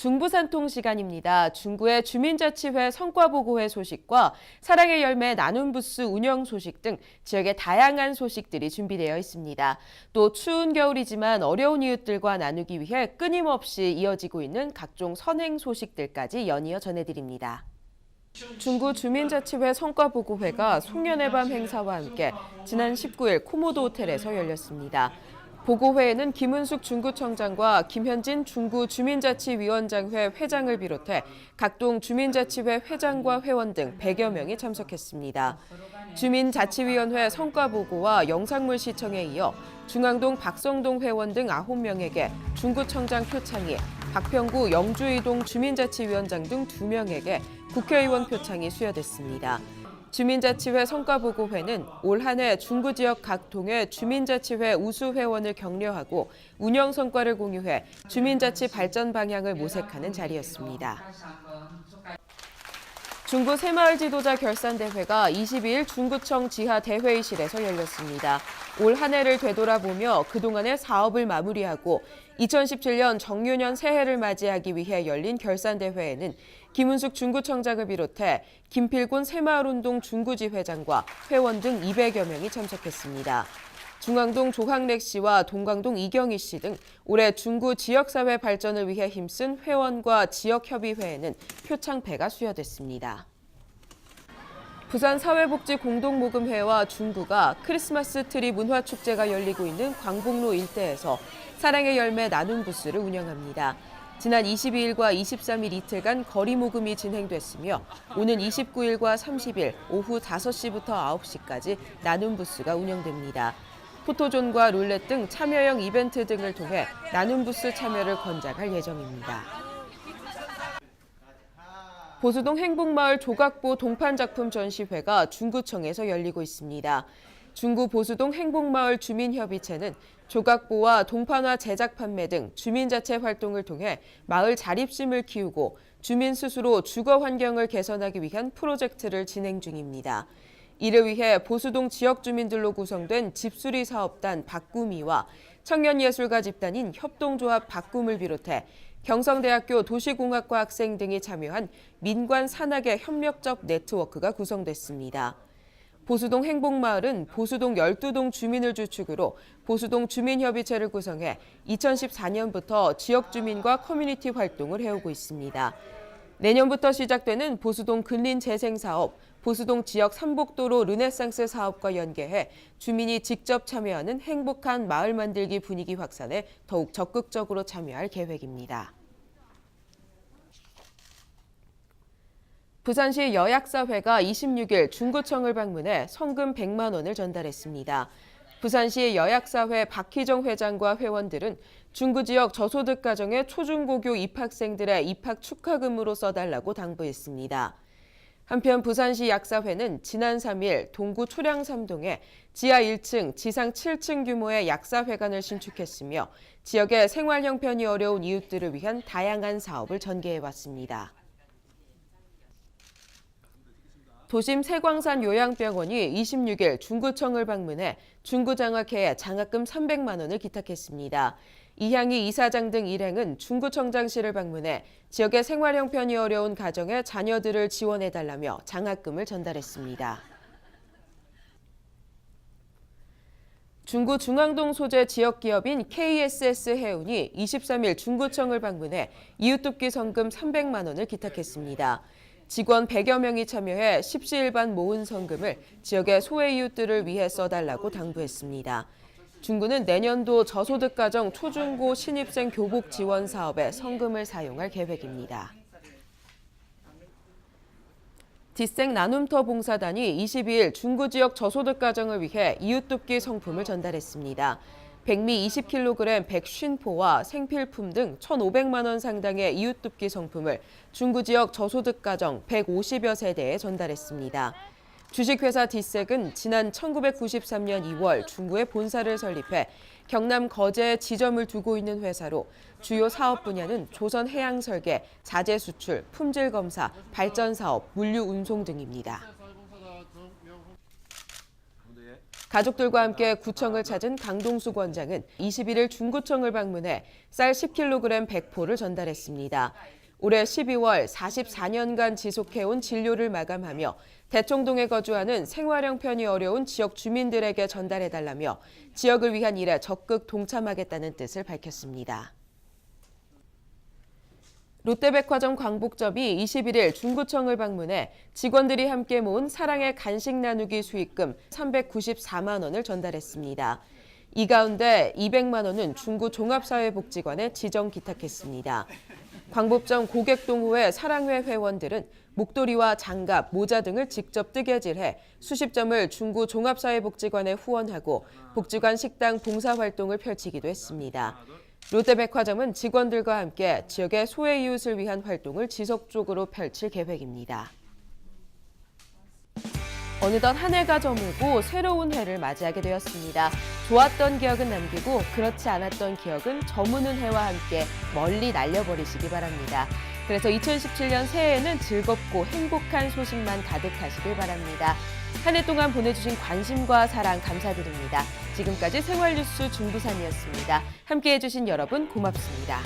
중부산통 시간입니다. 중구의 주민자치회 성과보고회 소식과 사랑의 열매 나눔 부스 운영 소식 등 지역의 다양한 소식들이 준비되어 있습니다. 또 추운 겨울이지만 어려운 이웃들과 나누기 위해 끊임없이 이어지고 있는 각종 선행 소식들까지 연이어 전해드립니다. 중구 주민자치회 성과보고회가 송년회 밤 행사와 함께 지난 19일 코모도 호텔에서 열렸습니다. 보고회에는 김은숙 중구청장과 김현진 중구 주민자치위원장회 회장을 비롯해 각동 주민자치회 회장과 회원 등 100여 명이 참석했습니다. 주민자치위원회 성과보고와 영상물 시청에 이어 중앙동 박성동 회원 등 9명에게 중구청장 표창이 박평구 영주이동 주민자치위원장 등 2명에게 국회의원 표창이 수여됐습니다. 주민자치회 성과보고회는 올 한 해 중구 지역 각 동의 주민자치회 우수 회원을 격려하고 운영 성과를 공유해 주민자치 발전 방향을 모색하는 자리였습니다. 중구 새마을 지도자 결산 대회가 22일 중구청 지하 대회의실에서 열렸습니다. 올 한 해를 되돌아보며 그동안의 사업을 마무리하고 2017년 정유년 새해를 맞이하기 위해 열린 결산 대회에는 김은숙 중구청장을 비롯해 김필곤 새마을운동 중구지 회장과 회원 등 200여 명이 참석했습니다. 중앙동 조항렉 씨와 동광동 이경희 씨 등 올해 중구 지역사회 발전을 위해 힘쓴 회원과 지역협의회에는 표창패가 수여됐습니다. 부산 사회복지 공동모금회와 중구가 크리스마스 트리 문화축제가 열리고 있는 광복로 일대에서 사랑의 열매 나눔 부스를 운영합니다. 지난 22일과 23일 이틀간 거리 모금이 진행됐으며 오는 29일과 30일 오후 5시부터 9시까지 나눔 부스가 운영됩니다. 포토존과 룰렛 등 참여형 이벤트 등을 통해 나눔 부스 참여를 권장할 예정입니다. 보수동 행복마을 조각보 동판작품 전시회가 중구청에서 열리고 있습니다. 중구 보수동 행복마을 주민협의체는 조각보와 동판화 제작 판매 등 주민자체 활동을 통해 마을 자립심을 키우고 주민 스스로 주거 환경을 개선하기 위한 프로젝트를 진행 중입니다. 이를 위해 보수동 지역 주민들로 구성된 집수리 사업단 바꾸미와 청년예술가 집단인 협동조합 바꿈을 비롯해 경성대학교 도시공학과 학생 등이 참여한 민관 산학의 협력적 네트워크가 구성됐습니다. 보수동 행복마을은 보수동 12동 주민을 주축으로 보수동 주민협의체를 구성해 2014년부터 지역 주민과 커뮤니티 활동을 해오고 있습니다. 내년부터 시작되는 보수동 근린 재생 사업, 보수동 지역 삼복도로 르네상스 사업과 연계해 주민이 직접 참여하는 행복한 마을 만들기 분위기 확산에 더욱 적극적으로 참여할 계획입니다. 부산시 여약사회가 26일 중구청을 방문해 성금 100만 원을 전달했습니다. 부산시 여약사회 박희정 회장과 회원들은 중구 지역 저소득 가정의 초중고교 입학생들의 입학 축하금으로 써달라고 당부했습니다. 한편 부산시 약사회는 지난 3일 동구 초량 3동에 지하 1층, 지상 7층 규모의 약사회관을 신축했으며 지역의 생활 형편이 어려운 이웃들을 위한 다양한 사업을 전개해왔습니다. 도심 세광산 요양병원이 26일 중구청을 방문해 중구장학회에 장학금 300만 원을 기탁했습니다. 이향희 이사장 등 일행은 중구청장실을 방문해 지역의 생활 형편이 어려운 가정의 자녀들을 지원해달라며 장학금을 전달했습니다. 중구 중앙동 소재 지역 기업인 KSS 해운이 23일 중구청을 방문해 이웃돕기 성금 300만 원을 기탁했습니다. 직원 100여 명이 참여해 십시일반 모은 성금을 지역의 소외 이웃들을 위해 써달라고 당부했습니다. 중구는 내년도 저소득 가정 초중고 신입생 교복 지원 사업에 성금을 사용할 계획입니다. 뒷생 나눔터 봉사단이 22일 중구 지역 저소득 가정을 위해 이웃돕기 성품을 전달했습니다. 백미 20kg 150포와 생필품 등 1,500만 원 상당의 이웃돕기 성품을 중구 지역 저소득 가정 150여 세대에 전달했습니다. 주식회사 뒷색은 지난 1993년 2월 중구에 본사를 설립해 경남 거제에 지점을 두고 있는 회사로 주요 사업 분야는 조선 해양 설계, 자재 수출, 품질 검사, 발전 사업, 물류 운송 등입니다. 가족들과 함께 구청을 찾은 강동수 원장은 21일 중구청을 방문해 쌀 10kg 100포를 전달했습니다. 올해 12월 44년간 지속해온 진료를 마감하며 대청동에 거주하는 생활 형편이 어려운 지역 주민들에게 전달해달라며 지역을 위한 일에 적극 동참하겠다는 뜻을 밝혔습니다. 롯데백화점 광복점이 21일 중구청을 방문해 직원들이 함께 모은 사랑의 간식 나누기 수익금 394만 원을 전달했습니다. 이 가운데 200만 원은 중구 종합사회복지관에 지정 기탁했습니다. 광복점 고객동호회 사랑회 회원들은 목도리와 장갑, 모자 등을 직접 뜨개질해 수십 점을 중구 종합사회복지관에 후원하고 복지관 식당 봉사활동을 펼치기도 했습니다. 롯데백화점은 직원들과 함께 지역의 소외 이웃을 위한 활동을 지속적으로 펼칠 계획입니다. 어느덧 한 해가 저물고 새로운 해를 맞이하게 되었습니다. 좋았던 기억은 남기고 그렇지 않았던 기억은 저무는 해와 함께 멀리 날려버리시기 바랍니다. 그래서 2017년 새해에는 즐겁고 행복한 소식만 가득하시길 바랍니다. 한 해 동안 보내주신 관심과 사랑 감사드립니다. 지금까지 생활뉴스 중부산이었습니다. 함께해 주신 여러분 고맙습니다.